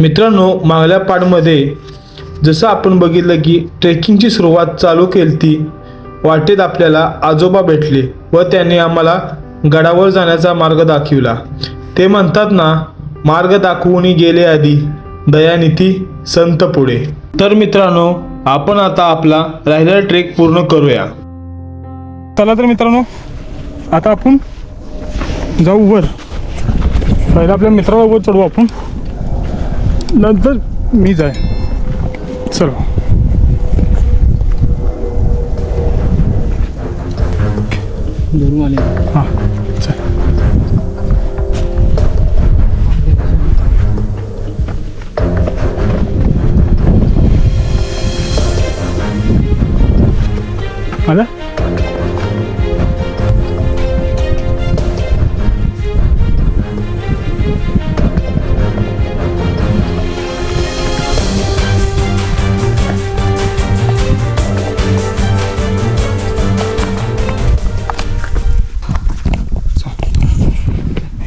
मित्रांनो मागल्या पाडमध्ये जसं आपण बघितलं की ट्रेकिंगची सुरुवात चालू केली ती वाटेत आपल्याला आजोबा भेटले व त्याने आम्हाला गडावर जाण्याचा मार्ग दाखविला. ते म्हणतात ना मार्ग दाखवून गेले आधी दयानिधी संत पुढे. तर मित्रांनो आपण आता आपला राहिलेला ट्रेक पूर्ण करूया. चला तर मित्रांनो आता आपण जाऊ वर. पहिला आपल्या मित्राला वर चढू आपण. नंतर मी जाय चला हां चल आला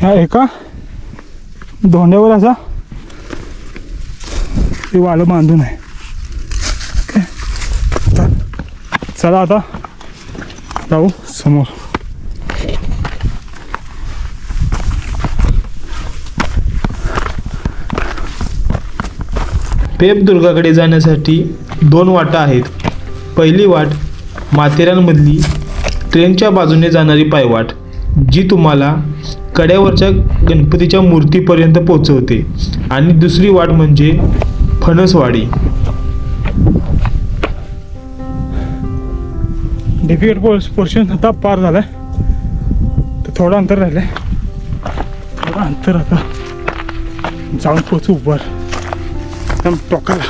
ह्या एका. धोंड्यावर असा. ते वालं बांधून आहे. ओके. चला आता. जाऊ समोर. पेपदुर्गाकडे जाण्यासाठी दोन वाटा आहेत. पहिली वाट माथेरानमधली ट्रेनच्या बाजूने जाणारी पायवाट जी तुम्हाला कड्यावरच्या गणपतीच्या मूर्तीपर्यंत पोचवते आणि दुसरी वाट म्हणजे फणसवाडी. डिफिकल्ट पोर्शन आता पार झालाय. तर थोडं अंतर राहिलंय. थोडं अंतर आता. जाऊन पोचू वर. एकदम टोकाला.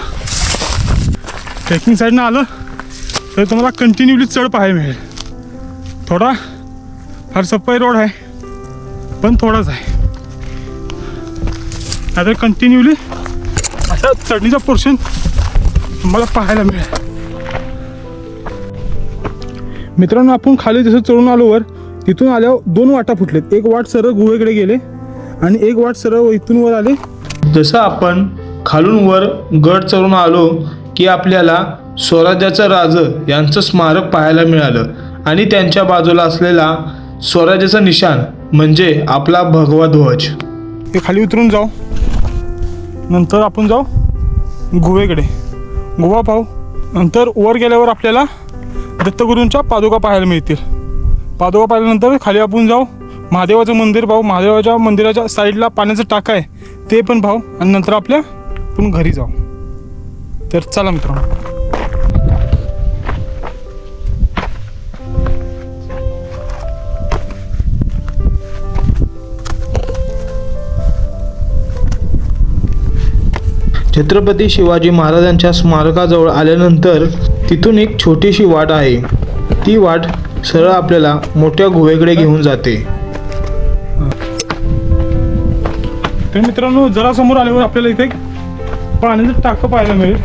ट्रेकिंग साईडनं आलं तर तुम्हाला कंटिन्युअली चढ पाहायला मिळेल. थोडा फार सप्पाई रोड आहे. पण थोडाच आहे. आता कंटिन्युअली असा चढणीचा पोर्शन तुम्हाला पाहायला मिळेल. मित्रांनो आपण खाली जसं चढून आलो वर तिथून आल्यावर दोन वाटा फुटलेत. एक वाट सरळ गुहेकडे गेले आणि एक वाट सरळ इथून वर आले. जसं आपण खालून वर गड चढून आलो की आपल्याला स्वराज्याचं राज यांचं स्मारक पाहायला मिळालं आणि त्यांच्या बाजूला असलेला स्वराज्याचं निशाण म्हणजे आपला भगवा ध्वज. ते खाली उतरून जाऊ. नंतर आपण जाऊ गुहेकडे. गुहा पाहू. नंतर वर गेल्यावर आपल्याला दत्तगुरूंच्या पादुका पाहायला मिळतील. पादुका पाहिल्यानंतर खाली आपण जाऊ. महादेवाचं मंदिर पाहू. महादेवाच्या मंदिराच्या साईडला पाण्याचं टाका आहे. ते पण पाहू. आणि नंतर आपल्या आपण घरी जाऊ. तर चला मित्रांनो. छत्रपती शिवाजी महाराजांच्या स्मारकाजवळ आल्यानंतर तिथून एक छोटीशी वाट आहे. ती वाट सरळ आपल्याला मोठ्या गुहेकडे घेऊन जाते. तर मित्रांनो जरा समोर आल्यावर आपल्याला इथे एक पाण्याचं टाकं पाहायला मिळेल.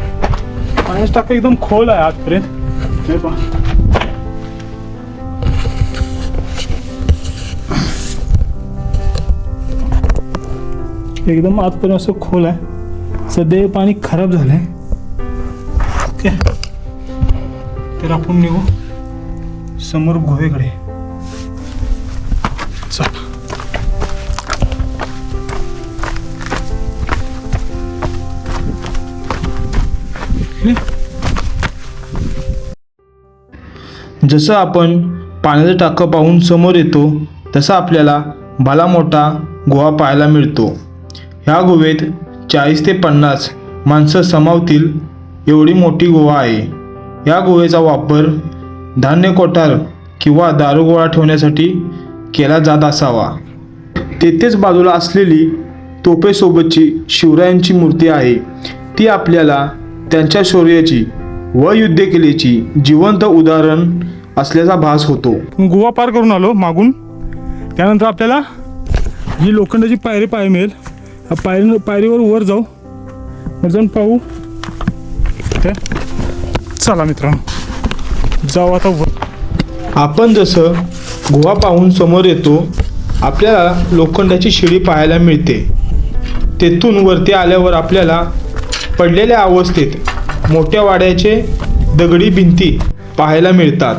पाण्याचं टाकं एकदम खोल आहे आजपर्यंत. हे पहा. एकदम आजपर्यंत असं खोल आहे. सध्या हे पाणी खराब झालंय. ओके. तर आपण निघू. समोर गुहेकडे. चल. जसं आपण पाण्याचं टाकं पाहून समोर येतो तसा आपल्याला भला मोठा गुहा पाहायला मिळतो. ह्या गुहेत चाळीस ते पन्नास माणसं समावतील एवढी मोठी गुहा आहे. या गुहेचा वापर धान्य कोठार किंवा दारुगोळा ठेवण्यासाठी केला जात असावा. तेथेच बाजूला असलेली तोफेसोबतची शिवरायांची मूर्ती आहे. ती आपल्याला त्यांच्या शौर्याची व युद्धकलेची जिवंत उदाहरण असल्याचा भास होतो. गोवा पार करून आलो मागून. त्यानंतर आपल्याला जी लोखंडाची पायरी पाय मिळेल. पायरी पायरीवर वर जाऊ. वर जाऊन पाहू. चला मित्रांनो. जाऊ आता वर. आपण जसं गुहा पाहून समोर येतो आपल्याला लोखंडाची शिडी पाहायला मिळते. तेथून वरती आल्यावर आपल्याला पडलेल्या अवस्थेत मोठ्या वाड्याचे दगडी भिंती पाहायला मिळतात.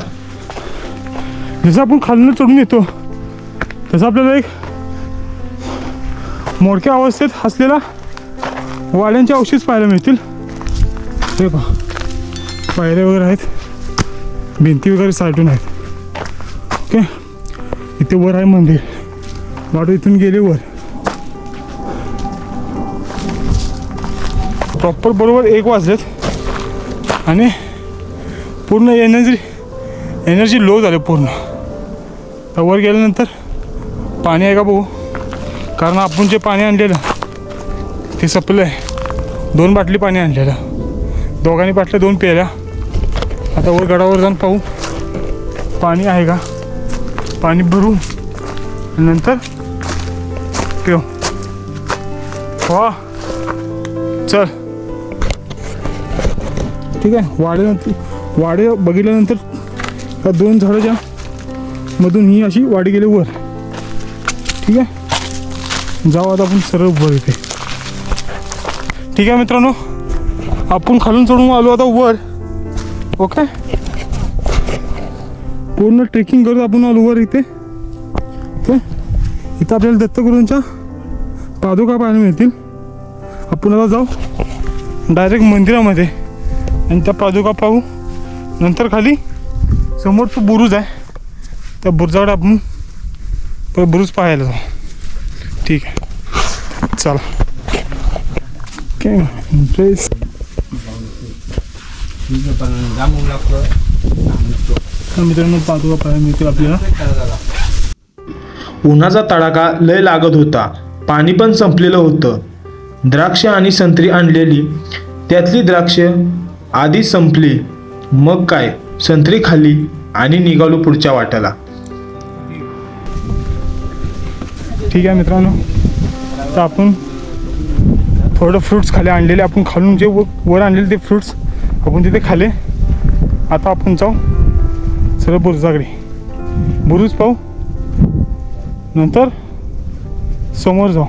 जसं आपण खालनं चढून येतो तसं आपल्याला एक मोडक्या अवस्थेत असलेला वाड्यांचे अवशेष पाहायला मिळतील. हे पहा. पायऱ्या वगैरे आहेत. भिंती वगैरे साठून आहेत. ओके? इथे वर आहे मंदिर. वाटू इथून गेले वर. प्रॉपर बरोबर एक वाजलेत. आणि पूर्ण एनर्जी एनर्जी लो झाले पूर्ण. तर वर गेल्यानंतर पाणी आहे का बघू? कारण आपण जे पाणी आणलेलं ते संपलं आहे. दोन बाटली पाणी आणलेलं. दोघांनी बाटल्या दोन प्यायल्या आता वर गडावर जाऊन पाहू. पाणी आहे का? पाणी भरू. नंतर पिऊ. वा. चल. ठीक आहे. वाड्यानंतर वाडे बघितल्यानंतर दोन दोन झाडाच्या मधून ही अशी वाडी गेली वर. ठीक आहे? जाऊ आता आपण सरळ वर इथे. ठीक आहे मित्रांनो आपण खालून चढून आलो आता वर. ओके पूर्ण ट्रेकिंग करत आपण आलो वर इथे. ओके इथं आपल्याला दत्तगुरूंच्या पादुका पाहायला मिळतील. आपण आता जाऊ डायरेक्ट मंदिरामध्ये. आणि त्या पादुका पाहू. नंतर खाली समोर तो बुरुज आहे. त्या बुरुजाकडे आपण बुरुज पाहायला जाऊ. ठीक आहे. चला. ओके इंटरेस्ट मित्रांनो पादुका पाहायला मिळतील आपल्याला. उन्हाचा तडाखा लय लागत होता. पाणी पण संपलेलं होतं. द्राक्ष आणि संत्री आणलेली. त्यातली द्राक्ष आधी संपली. मग काय? संत्री खाली आणि निघालो पुढच्या वाट्याला. ठीक आहे मित्रांनो. तर आपण थोडं फ्रुट्स खाले आणलेले आपण खालून जे व- वर आणलेले ते फ्रुट्स आपण तिथे खाले. आता आपण जाऊ सरळ बुरुजाकडे. बुरुज पाहू. नंतर समोर जाऊ.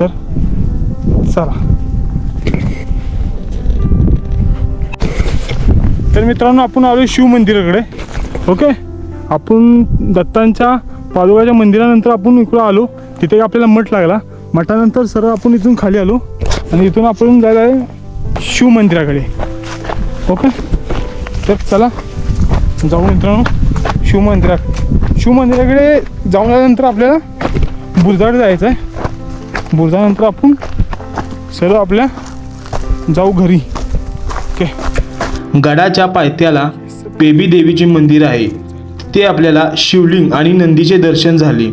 तर चला. तर मित्रांनो आपण आलो शिव मंदिराकडे. ओके? आपण दत्तांच्या पादुकाच्या मंदिरानंतर आपण इकडं आलो. तिथे आपल्याला मठ लागला. मठानंतर सरळ आपण इथून खाली आलो. आणि इथून आपण जायला आहे शिव मंदिराकडे. ओके? तर चला. जाऊ मित्रांनो शिव मंदिरा शिव मंदिराकडे जाऊन आल्यानंतर आपल्याला बुरजाड जायचं आहे. बुरजानंतर आपण सरळ आपल्या जाऊ घरी. ओके? गडाच्या पायथ्याला बेबी देवीचे मंदिर आहे. ते आपल्याला शिवलिंग आणि नंदीचे दर्शन झाले.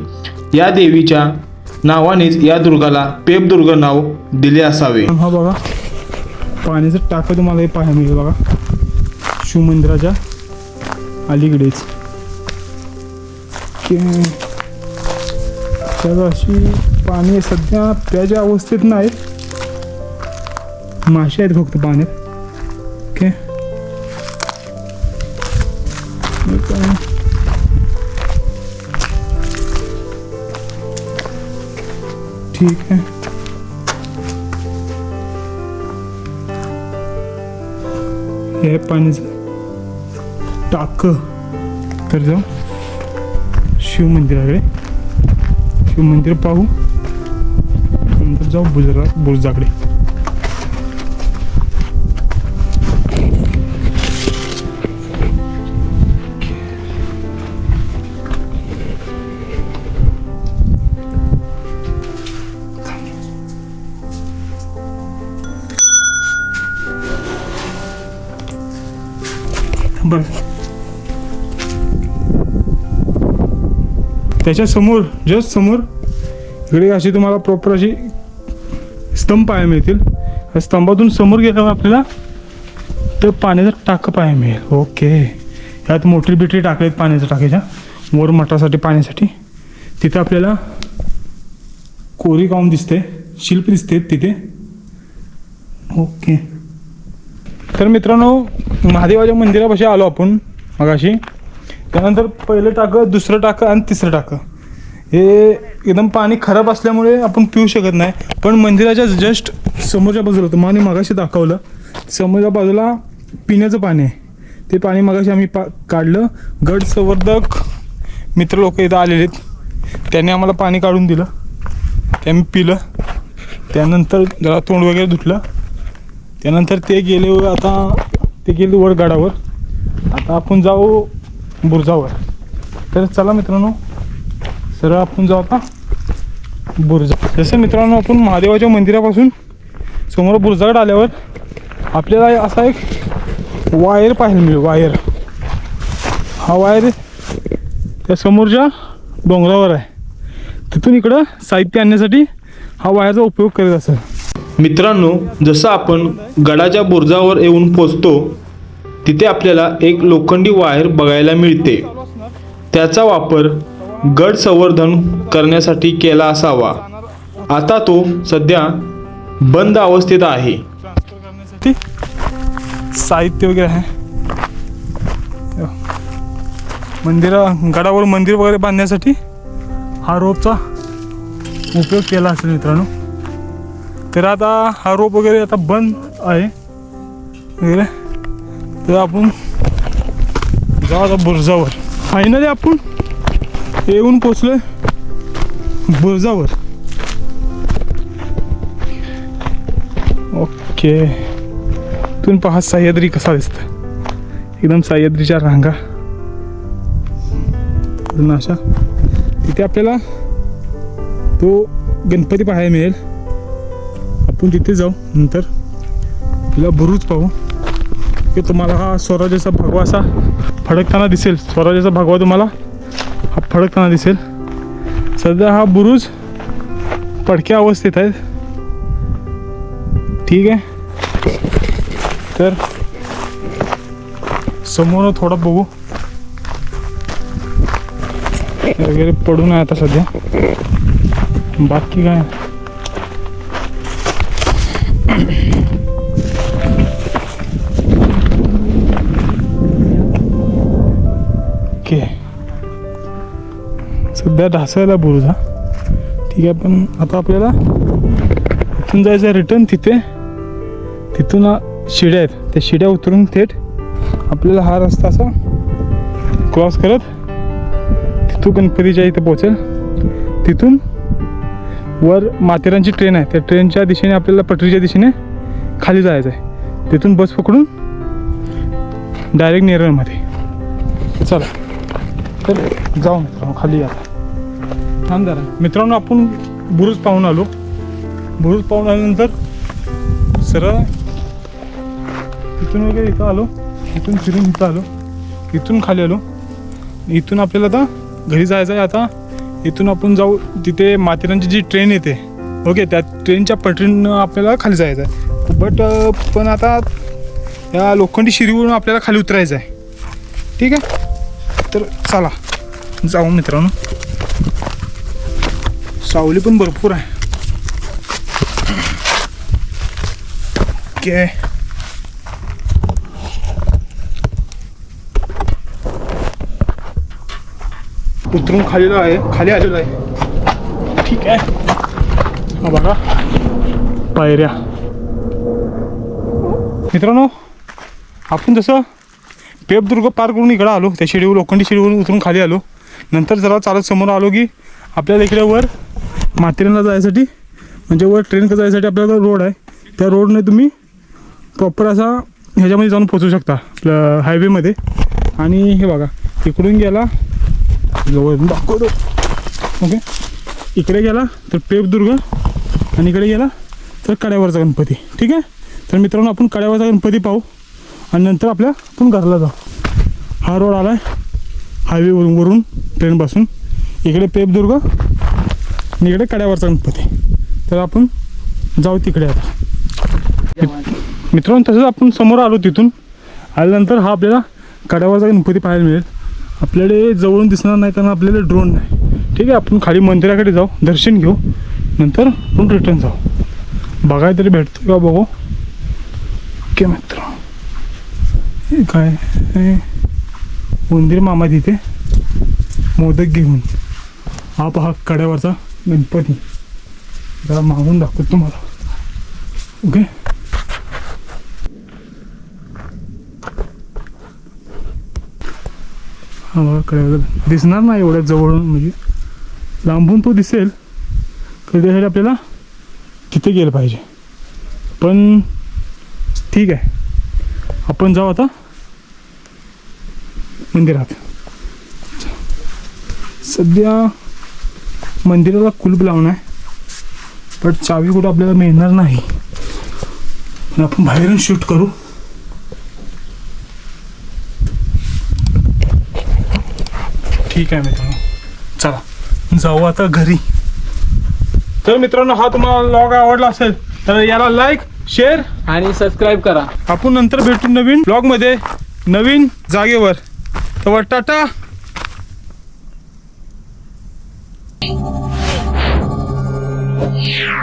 या देवीच्या नावानेच या दुर्गाला पेपदुर्ग नाव दिले असावे. हा बघा. पाण्याचं टाकं तुम्हाला हे पाहायला मिळेल बघा. शिव मंदिराच्या अलीकडेच तर अशी पाणी सध्या प्याच्या अवस्थेत नाही मासे आहेत फक्त पाण्यात. ठीक आहे हे आहे पाण्याचं टाक तर जाऊ शिव मंदिराकडे शिव मंदिर पाहू। नंतर जाऊ बुजरा बुर्जाकडे बर त्याच्यासमोर जस्ट समोर इकडे अशी तुम्हाला प्रॉपर अशी स्तंभ पाहायला मिळतील. स्तंभातून समोर गेल्यावर आपल्याला तर पाण्याचं टाकं पाहायला मिळेल. ओके यात मोठी बिटरी टाकलेत पाण्याच्या टाकेच्या. वर मठासाठी पाण्यासाठी. तिथे आपल्याला कोरी गाऊन दिसते. शिल्प दिसते तिथे. ओके तर मित्रांनो महादेवाच्या मंदिरापाशी आलो आपण मगाशी. त्यानंतर पहिलं टाकं दुसरं टाकं आणि तिसरं टाकं. हे एकदम पाणी खराब असल्यामुळे आपण पिऊ शकत नाही. पण मंदिराच्या जस्ट समोरच्या बाजूला होतं माने मागाशी दाखवलं समोरच्या बाजूला पिण्याचं पाणी आहे. ते पाणी मागाशी आम्ही पा काढलं. गड संवर्धक मित्र लोक इथं आलेले आहेत. त्यांनी आम्हाला पाणी काढून दिलं. ते आम्ही पिलं. त्यानंतर जरा तोंड वगैरे धुतलं. त्यानंतर ते गेले आता ते गेले वडगाडावर. आता आपण जाऊ बुरजावर. तर चला मित्रांनो सरळ आपण जाऊ आता बुरजा. जसं मित्रांनो आपण महादेवाच्या मंदिरापासून समोर बुरजाकडे आल्यावर आपल्याला असा एक वायर पाहायला मिळेल वायर. हा वायर त्या समोरच्या डोंगरावर आहे. तिथून इकडं साहित्य आणण्यासाठी हा वायरचा उपयोग करीत असेल. मित्रांनो जसं आपण गडाच्या बुर्जावर येऊन पोचतो तिथे आपल्याला एक लोखंडी वायर बघायला मिळते. त्याचा वापर गड संवर्धन करण्यासाठी केला असावा. आता तो सध्या बंद अवस्थेत आहे. साहित्य वगैरे आहे. मंदिरा गडावर मंदिर वगैरे बांधण्यासाठी हा रोपचा उपयोग केला असेल मित्रांनो. तर आता हा रोप वगैरे आता बंद आहे. वगैरे. तर आपण जाऊ आता बुरजावर. फायनली आपण? येऊन पोचलो बुरजावर. ओके. तुम्ही पहा सह्याद्री कसा दिसतं एकदम सह्याद्रीच्या रांगा. अशा. तिथे आपल्याला तो गणपती पाहायला मिळेल. आपण तिथे जाऊ नंतर तिला बुरुज पाहू. की तुम्हाला हा स्वराज्याचा भगवा असा फडकताना दिसेल. स्वराज्याचा भगवा तुम्हाला हा फडकताना दिसेल. सध्या हा बुरुज पडक्या अवस्थेत आहे. ठीक आहे? तर समोर थोडं बघू. वगैरे पडून आहे आता सध्या. बाकी काय? सध्या ढासायला बुरुजा ठीक आहे पण आता आपल्याला इथून जायचं रिटर्न तिथे. तिथून शिड्या आहेत. त्या शिड्या उतरून थेट आपल्याला हा रस्ता असा क्रॉस करत तिथून गणपतीच्या इथं पोहोचेल. तिथून वर माथेरानची ट्रेन आहे. त्या ट्रेनच्या दिशेने आपल्याला पटरीच्या दिशेने खाली जायचं आहे. तिथून बस पकडून डायरेक्ट नेरळमध्ये चला तर जाऊ मित्रांनो खाली आता अंधार मित्रांनो आपण बुरुज पाहून आलो. बुरुज पाहून आल्यानंतर सरळ इथून वगैरे इथं आलो. इथून फिरून इथं आलो. इथून खाली आलो. इथून आपल्याला आता घरी जायचं आहे आता. इथून आपण जाऊ तिथे माथेरानची जी ट्रेन येते. ओके त्या ट्रेनच्या पटरीनं आपल्याला खाली जायचं आहे. बट पण आता या लोखंडी शिरीवरून आपल्याला खाली उतरायचं आहे. ठीक आहे? तर चला जाऊ मित्रांनो. सावली पण भरपूर आहे. ओके. उतरून खाली आहे खाली आलेलो आहे. ठीक आहे. हा बघा. पायऱ्या. मित्रांनो आपण जसं पेपदुर्ग पार करून इकडं आलो त्या शिडीवर लोखंडी शिडीवरून उतरून खाली आलो. नंतर जरा चालत समोर आलो की आपल्याला इकडे वर माथेरानला जायसाठी म्हणजे वर ट्रेन जायसाठी आपल्याला रोड आहे त्या रोडने तुम्ही प्रॉपर असा ह्याच्यामध्ये जाऊन पोचू शकता आपलं हायवेमध्ये आणि हे बघा इकडून गेला जवळ दाखवतो. ओके इकडे गेला तर पेपदुर्ग आणि इकडे गेला तर कड्यावरचा गणपती. ठीक आहे? तर मित्रांनो आपण कड्यावरचा गणपती पाहू आणि नंतर आपल्या आपण घरला जाऊ. हा रोड आला आहे हायवेवरून वरून ट्रेनपासून इकडे पेपदुर्ग आणि इकडे कड्यावरचा गणपती. तर आपण जाऊ तिकडे आता. मित्रांनो तसंच आपण समोर आलो तिथून. आल्यानंतर हा आपल्याला कड्यावरचा गणपती पाहायला मिळेल. आपल्याकडे जवळून दिसणार नाही कारण आपल्याला ड्रोन नाही. ठीक आहे आपण खाली मंदिराकडे जाऊ दर्शन घेऊ. नंतर आपण रिटर्न जाऊ. बघायला तरी भेटतो का बघू? ओके मित्र. काय? मंदिर मामा तिथे. मोदक घेऊन. हा पहा कड्यावरचा गणपती. जरा मागून दाखवतो तुम्हाला. ओके हा दिसणार नाही एवढ्या जवळून म्हणजे लांबून तो दिसेल. तर आपल्याला तिथे गेलं पाहिजे. पण ठीक आहे. आपण जाऊ आता मंदिरात. सध्या मंदिराला कुलूप लावणं आहे. पण चावी कुठं आपल्याला मिळणार नाही. पण आपण बाहेरून शूट करू. ठीक आहे मित्रांनो. चला. जाऊ आता घरी. तर मित्रांनो हा तुम्हाला लॉग आवडला असेल तर याला लाईक शेअर आणि सबस्क्राईब करा. आपण नंतर भेटू नवीन ब्लॉगमध्ये नवीन जागेवर. तर टाटा! Yeah.